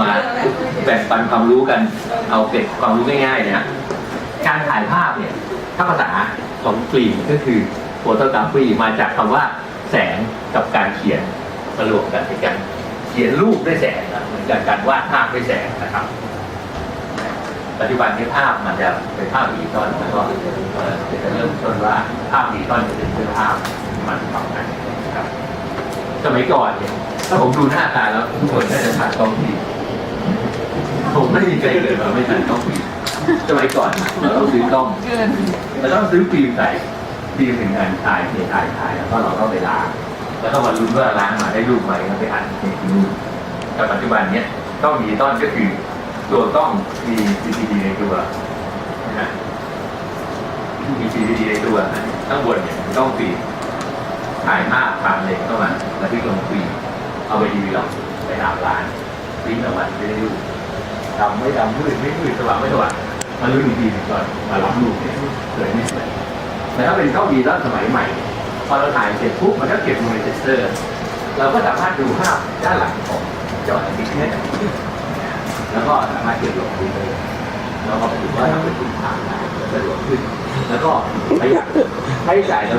มาแบ่งปันความรู้กันเอาเก็บความรู้ง่ายๆเนะการถ่ายภาพเนี่ยถ้าภาษาของกรีนก็คือโฟโตกราฟีมาจากคำว่าแสงกับการเขียนมารวมกันเป็นการเขียนรูปด้วยแสงนะเหมือนกับการวาดภาพด้วยแสงนะครับ ปัจจุบันนี้ภาพมันจะเป็นภาพดิจิตอลแล้วก็จะเริ่มต้นว่าภาพดิจิตอลจะเป็นเรื่องภาพมันทำกันนะครับสมัยก่อนเนี่ยถ้าผมดูหน้าตาแล้วทุกคนน่าจะทันกล้องฟิล์ม ผมไม่มีใครเกิดมาไม่ทันกล้องฟิล์มสมัยก่อนเราต้องซื้อกล้องเราต้องซื้อฟิล์มใส่ฟิล์มถึงงานถ่ายเนี่ยถ่ายถ่ายแล้วก็เราก็ไปล้างแล้วก็มาลุ้นว่าล้างมาได้รูปไหมแล้วไปอัดในที่นู่นแต่ปัจจุบันเนี้ยกล้องดิจิตอลก็คือตัวกล้องมี CCD ในตัวนะฮะมี CCD ในตัวนะข้างบนเนี่ยเป็นกล้องฟิล์มถ่ายภาพผ่านเลนเข้ามาแล้วที่ลงฟิล์มเอาไปดีวีหรอกไปอาบร้านฟิล์มออกมาไม่ได้รูป ดำไม่ดำมืดไม่มืดสว่างไม่สว่างมาลุ้นอีกทีหนึ่งก่อนมารับรูปเนี่ยสวยไม่สวยแต่ถ้าเป็นกล้องดีแล้วสมัยใหม่ พอเราถ่ายเสร็จปุ๊บมันก็เก็บลงในเซนเซอร์ เราก็สามารถดูภาพด้านหลังของจอทีวีได้แล้วก็สามารถเก็บลงคอมพิวเร์แล้วก็ถือว่าทำเป็นคุณภาพได้สะดวกขึ้น แล้วก็ประหยัดค่าใช้จ่ายเรา